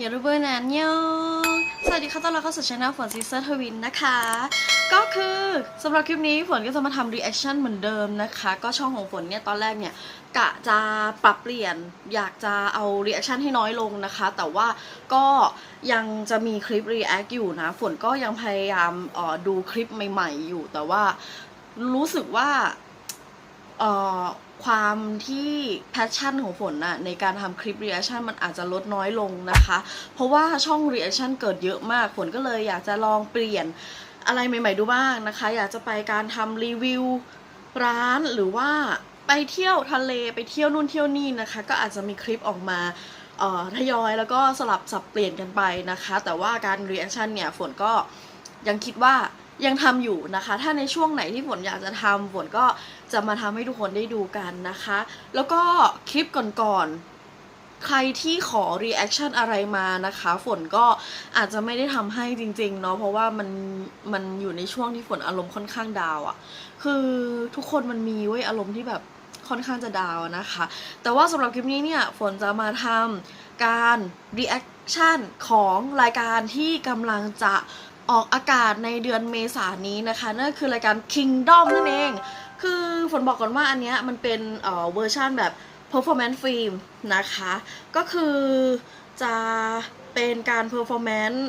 อย่าลืมเบอร์นั้นยองสวัสดีค่ะต้อนรับเข้าสู่ช anel ฝนซิสเตอร์ทวินนะคะ ก็คือสำหรับคลิปนี้ฝนก็จะมาทำรีแอคชั่นเหมือนเดิมนะคะ ก็ช่องของฝนเนี่ยตอนแรกเนี่ยกะจะปรับเปลี่ยน อยากจะเอารีแอคชั่นให้น้อยลงนะคะ แต่ว่าก็ยังจะมีคลิปรีแอคอยู่นะ ฝนก็ยังพยายามออดูคลิปใหม่ ๆ อยู่ แต่ว่ารู้สึกว่า ความที่แพชชั่นของฝนน่ะในการทำคลิป reaction มันอาจจะลดน้อยลงนะคะ เพราะว่าช่อง reaction เกิดเยอะมาก ฝนก็เลยอยากจะลองเปลี่ยนอะไรใหม่ ๆ ดูบ้างนะคะ อยากจะไปการทำรีวิวร้านหรือว่าไปเที่ยวทะเลไปเที่ยวนู่นเที่ยวนี่นะคะ ก็อาจจะมีคลิปออกมาทยอยแล้วก็สลับสับเปลี่ยนกันไปนะคะ แต่ว่าการ reaction เนี่ยฝนก็ยังคิดว่า ยังทำอยู่นะคะ ถ้าในช่วงไหนที่ฝนอยากจะทำฝนก็จะมาทำให้ทุกคนได้ดูกันนะคะ แล้วก็คลิปก่อนๆใครที่ขอ reaction อะไรมานะคะ ฝนก็อาจจะไม่ได้ทำให้จริงๆเนาะเพราะว่ามันมันอยู่ในช่วงที่ฝนอารมณ์ค่อนข้างดาวอะ่ะ คือทุกคนมันมีเว้ยอารมณ์ที่แบบค่อนข้างจะดาวนะคะ แต่ว่าสำหรับคลิปนี้เนี่ย ฝนจะมาทำการ reaction ของรายการที่กำลังจะ ออกอากาศในเดือนเมษายนนี้นะคะนั่นคือรายการ Kingdom นั่นเอง คือฝนบอกก่อนว่าอันเนี้ยมันเป็นเอ่อเวอร์ชันแบบ performance film นะคะ ก็คือจะเป็นการ performance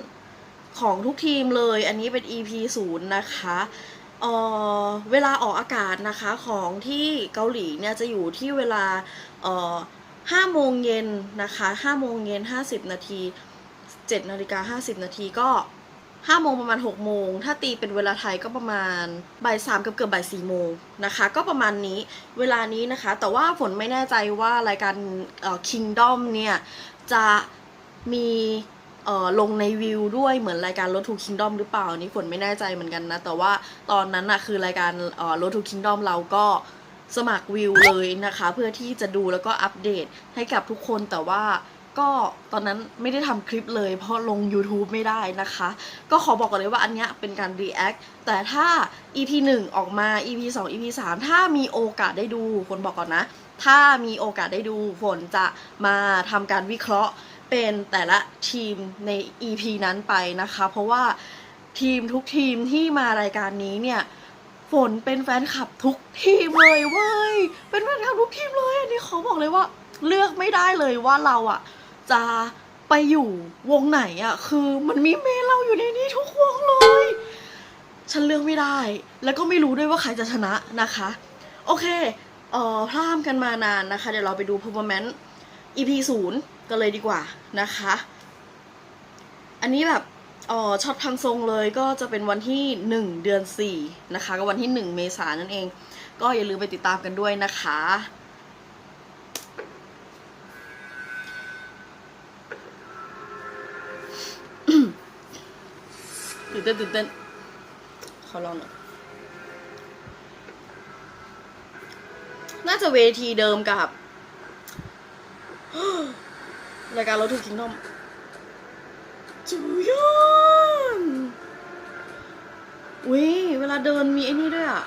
ของทุกทีมเลย อันนี้เป็น EP 0 นะคะเอ่อเวลาออกอากาศนะคะของที่เกาหลีเนี่ยจะอยู่ที่เวลาเอ่อ5โมงเย็นนะคะ5โมงเย็น50นาที7นาฬิกา50นาทีก็ ห้าโมงประมาณหกโมงถ้าตีเป็นเวลาไทยก็ประมาณบ่ายสามกับเกือบบ่ายสี่โมงนะคะ ก็ประมาณนี้เวลานี้นะคะ แต่ว่าฝนไม่แน่ใจว่ารายการเอ่อ Kingdom เนี่ย จะมีเอ่อลงในวิวด้วยเหมือนรายการ Road to Kingdom หรือเปล่านี้ฝนไม่แน่ใจเหมือนกันนะ แต่ว่าตอนนั้นนะคือรายการเอ่อ Road to Kingdom เราก็สมัครวิวเลยนะคะ เพื่อที่จะดูแล้วก็อัปเดตให้กับทุกคนแต่ว่า ก็ตอนนั้นไม่ได้ทำคลิปเลย เพราะลง YouTube ไม่ได้นะคะ ก็ขอบอกก่อนเลยว่าอันเนี้ยเป็นการ react แต่ถ้า EP 1 ออกมา EP 2 EP 3 ถ้ามีโอกาสได้ดูฝนบอกก่อนนะ ถ้ามีโอกาสได้ดูฝนจะมาทำการวิเคราะห์เป็นแต่ละทีมใน EP นั้นไปนะคะ เพราะว่าทีมทุกทีมที่มารายการนี้เนี่ยฝนเป็นแฟนคลับทุกทีมเลยเว้ย เป็นแฟนคลับทุกทีมเลย อันนี้ขอบอกเลยว่า เลือกไม่ได้เลยว่าเราอะ จะไปอยู่วงไหนอะคือมันมีเมเราอยู่ในนี้ทุกวงเลย ฉันเลือกไม่ได้ แล้วก็ไม่รู้ด้วยว่าใครจะชนะนะคะ โอเคเอ่อพลามกันมานานนะคะ เดี๋ยวเราไปดู performance EP ศูนย์กันเลยดีกว่านะคะ อันนี้แบบอ่อช็อตทางทรงเลยก็จะเป็นวันที่ 1 เดือน 4 นะคะ ก็วันที่ 1 เมษายนนั่นเอง ก็อย่าลืมไปติดตามกันด้วยนะคะ ตื่นเต้นตื่นเต้นขอลองหน่อยน่าจะเวทีเดิมกับรายการรถถูกคิงดอมจูยอนอุ้ยเวลาเดินมีไอ้นี่ด้วยอะ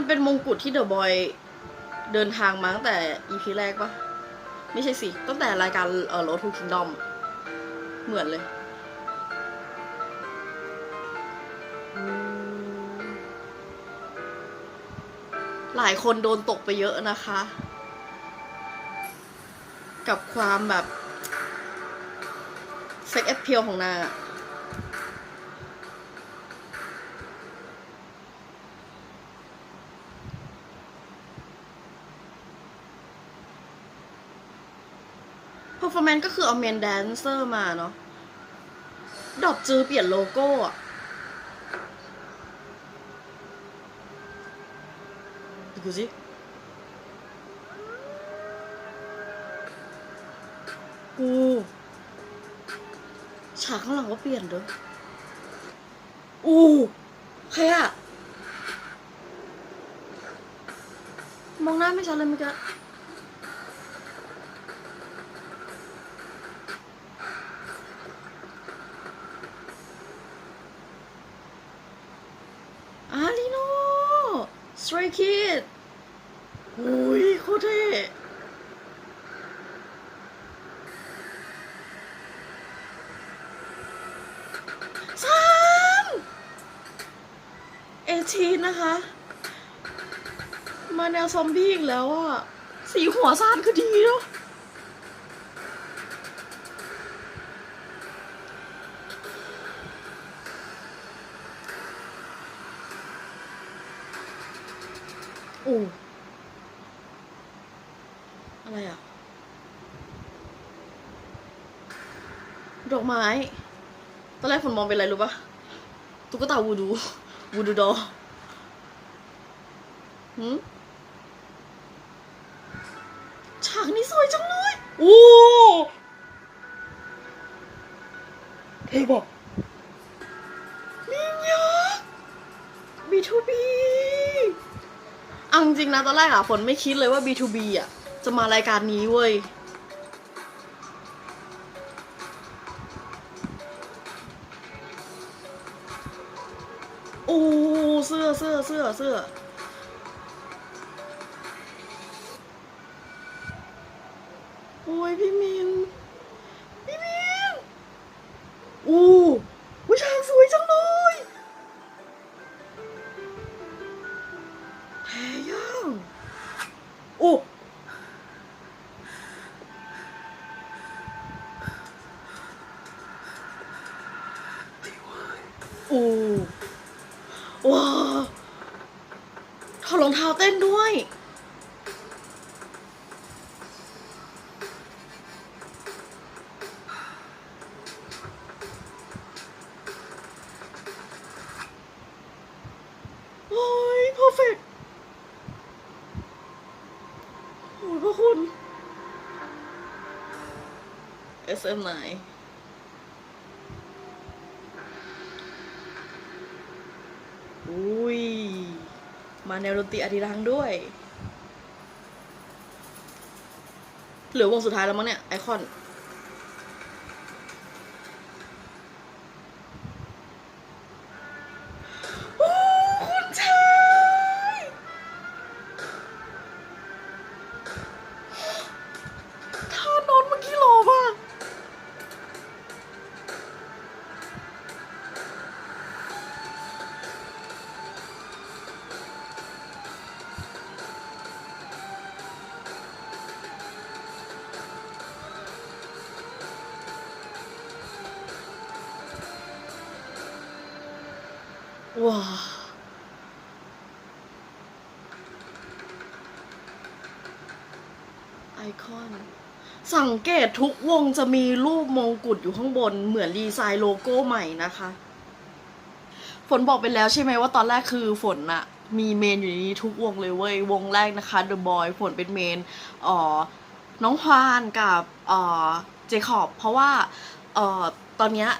มันเป็นมงกุฎที่เดอะบอยเดินทางมาตั้งแต่ EP แรกปะไม่ใช่สิ ตั้งแต่รายการเอ่อ Road to Kingdom อะเหมือนเลยหลายคนโดนตกไปเยอะนะคะ กับความแบบเซ็กแอปเพียวของนางอะ performance ก็คือเอาเมนแดนเซอร์มาเนาะ ดอกจือเปลี่ยนโลโก้อะดูสิกูฉากข้างหลังก็เปลี่ยนเด้ออู้ใครอะมองหน้าไม่ชัดเลยเมื่อกี้ อ Stray Kids อุ้ยโคตรเท่สาม เอทีนะคะ มาแนวซอมบี้อีกแล้วอะ สีหัวซานคือดีเนาะโอ้อะไรอะ ดอกไม้ ตอนแรกฝนมองเป็นอะไรรู้ปะตุ๊กตาวูดู วูดูดอหืมฉากนี้สวยจังเลยโอ้เท่บอกลิงยักษ์ B2B เอาจริงๆนะตอนแรกอะฝนไม่คิดเลยว่า B2B อะจะมารายการนี้เว้ย เสื้อเสื้อเสื้อเสื้อโอ้ยพี่มิน พี่มิน อู้วิชางสวยจังเลยแพ้ย่างโอ้โอ้ว้าวถ องเท้าเต้นด้วย โอ้ย perfect โอ้ยพระคุณ SM9 อุ้ย มาแนวดนตรีอธิรังด้วย เหลือวงสุดท้ายแล้วมั้งเนี่ย ไอคอน ว้าไอคอน สังเกตทุกวงจะมีรูปมงกุฎอยู่ข้างบน เหมือนดีไซน์โลโก้ใหม่นะคะ ฝนบอกไปแล้วใช่ไหมว่าตอนแรกคือฝนอะมีเมนอยู่ในนี้ทุกวงเลยเว้ย วงแรกนะคะ The Boy ฝนเป็นเมนอ่อน้องควานกับเอ่อเจคอบ เพราะว่าอ่อตอนเนี้ย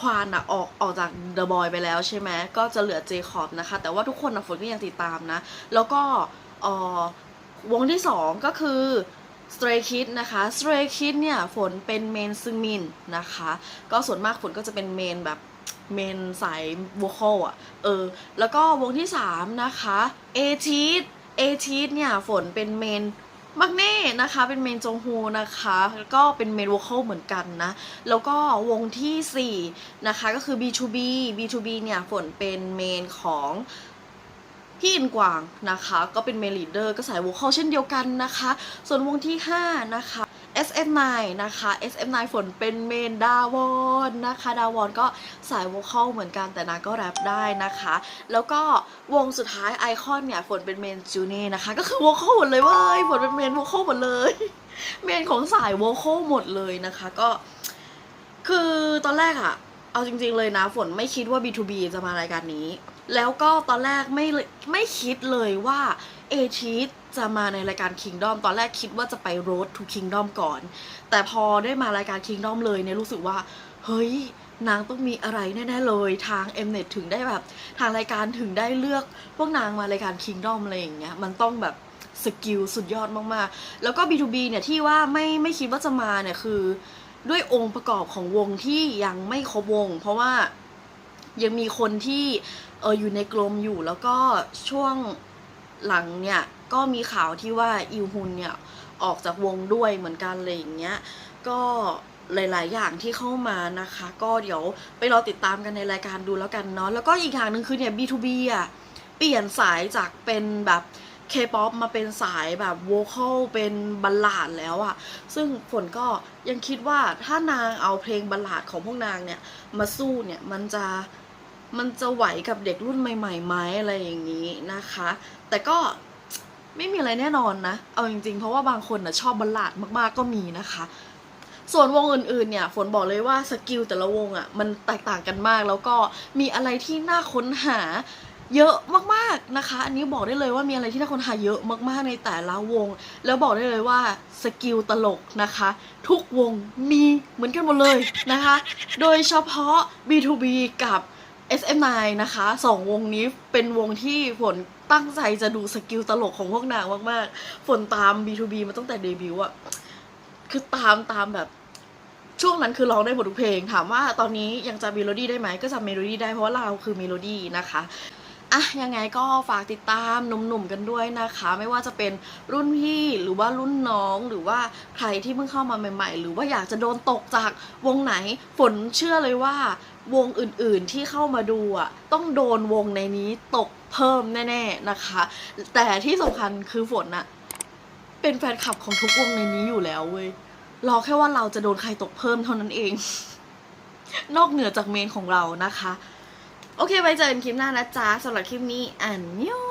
ควานอะออกออกจาก The Boy ไปแล้วใช่ไหมก็จะเหลือเจคอบนะคะ แต่ว่าทุกคนอะฝนก็ยังติดตามนะ แล้วก็ออวงที่สองก็คือ Stray Kid นะคะ Stray Kid เนี่ย ฝนเป็นเมนซึงมินนะคะ ก็ส่วนมากฝนก็จะเป็นเมนแบบเมนสาย vocal อะ เออ แล้วก็วงที่ 3 นะคะ a t e e a t e e เนี่ย ฝนเป็นเมน มักเน่นะคะเป็นเมนจงฮูนะคะแล้วก็เป็นเมนวอลเคิลเหมือนกันนะ แล้วก็วงทีสี่ 4 นะคะก็คือ B2B B2B เนี่ยฝนเป็นเมนของพี่อินกวางนะคะ ก็เป็นเมนลีดเดอร์ก็สายวอลเคิลเช่นเดียวกันนะคะ ส่วนวงที่ 5 นะคะ SF9 นะคะ SF9 ฝนเป็นเมนดาวอนนะคะ ดาวอนก็สาย vocal เหมือนกันแต่นางก็แรปได้นะคะ แล้วก็วงสุดท้ายไอคอนเนี่ยฝนเป็นเมนจูเน่นะคะ ก็คือ vocal หมดเลยเว้ยฝนเป็นเมน vocal หมดเลย เมนของสาย vocal หมดเลยนะคะ ก็ คือตอนแรกอะเอาจริงๆเลยนะ ฝนไม่คิดว่า B2B จะมารายการนี้ แล้วก็ตอนแรกไม่ไม่คิดเลยว่าเอชี จะมาในรายการ Kingdom ตอนแรกคิดว่าจะไป Road to Kingdom ก่อน แต่พอได้มารายการ Kingdom เลยเนี่ยรู้สึกว่า เฮ้ย นางต้องมีอะไรแน่ๆเลยทาง Mnet ถึงได้แบบ ทางรายการถึงได้เลือก พวกนางมารายการ Kingdom อะไรอย่างเงี้ยมันต้องแบบสกิลสุดยอดมากๆ แล้วก็ B2B เนี่ยที่ว่าไม่ไม่คิดว่าจะมาเนี่ยคือด้วยองค์ประกอบของวงที่ยังไม่ครบวง เพราะว่ายังมีคนที่เอออยู่ในกลมอยู่แล้วก็ช่วงหลังเนี่ย ก็มีข่าวที่ว่าอิวฮุนเนี่ยออกจากวงด้วยเหมือนกันเลยอย่างเงี้ย ก็หลาย ๆ อย่างที่เข้ามานะคะ ก็เดี๋ยวไปรอติดตามกันในรายการดูแล้วกันเนาะแล้วก็อีกอย่างหนึ่งคือเนี่ย B2B อะเปลี่ยนสายจากเป็นแบบ K-POP มาเป็นสายแบบโวคอลเป็นบัลลาดแล้วอะซึ่งฝนก็ยังคิดว่าถ้านางเอาเพลงบัลลาดของพวกนางเนี่ยมาสู้เนี่ยมันจะมันจะไหวกับเด็กรุ่นใหม่ๆไหมอะไรอย่างนี้นะคะ แต่ก็ ไม่มีอะไรแน่นอนนะ เอาจริงๆ เพราะว่าบางคนนะชอบบัลลาดมากๆก็มีนะคะ ส่วนวงอื่นๆเนี่ย ฝนบอกเลยว่าสกิลแต่ละวงอะ่ะมันแตกต่างกันมาก แล้วก็มีอะไรที่น่าค้นหาเยอะมากๆนะคะ อันนี้บอกได้เลยว่ามีอะไรที่น่าค้นหาเยอะมากๆในแต่ละวง แล้วบอกได้เลยว่าสกิลตลกนะคะ ทุกวงมีเหมือนกันหมดเลยนะคะ โดยเฉพาะ B2B กับ SM9 นะคะสองวงนี้เป็นวงที่ฝน ตั้งใจจะดูสกิลตลกของพวกนางมากๆ ฝนตาม B2B มาตั้งแต่เดบิวต์อะคือตามตามแบบช่วงนั้นคือร้องได้หมดทุกเพลง ถามว่าตอนนี้ยังจำเมโลดี้ได้ไหมก็จำเมโลดี้ได้เพราะว่าเราคือเมโลดี้นะคะอะยังไงก็ฝากติดตามหนุ่มๆกันด้วยนะคะ ไม่ว่าจะเป็นรุ่นพี่หรือว่ารุ่นน้องหรือว่าใครที่เพิ่งเข้ามาใหม่ ๆ หรือว่าอยากจะโดนตกจากวงไหนฝนเชื่อเลยว่า วงอื่นๆที่เข้ามาดูอะต้องโดนวงในนี้ตกเพิ่มแน่ๆนะคะ แต่ที่สำคัญคือฝนอะเป็นแฟนคลับของทุกวงในนี้อยู่แล้วเว้ยรอแค่ว่าเราจะโดนใครตกเพิ่มเท่านั้นเอง นอกเหนือจากเมนของเรานะคะ โอเคไว้เจอกันคลิปหน้านะจ๊ะสำหรับคลิปนี้อันยอ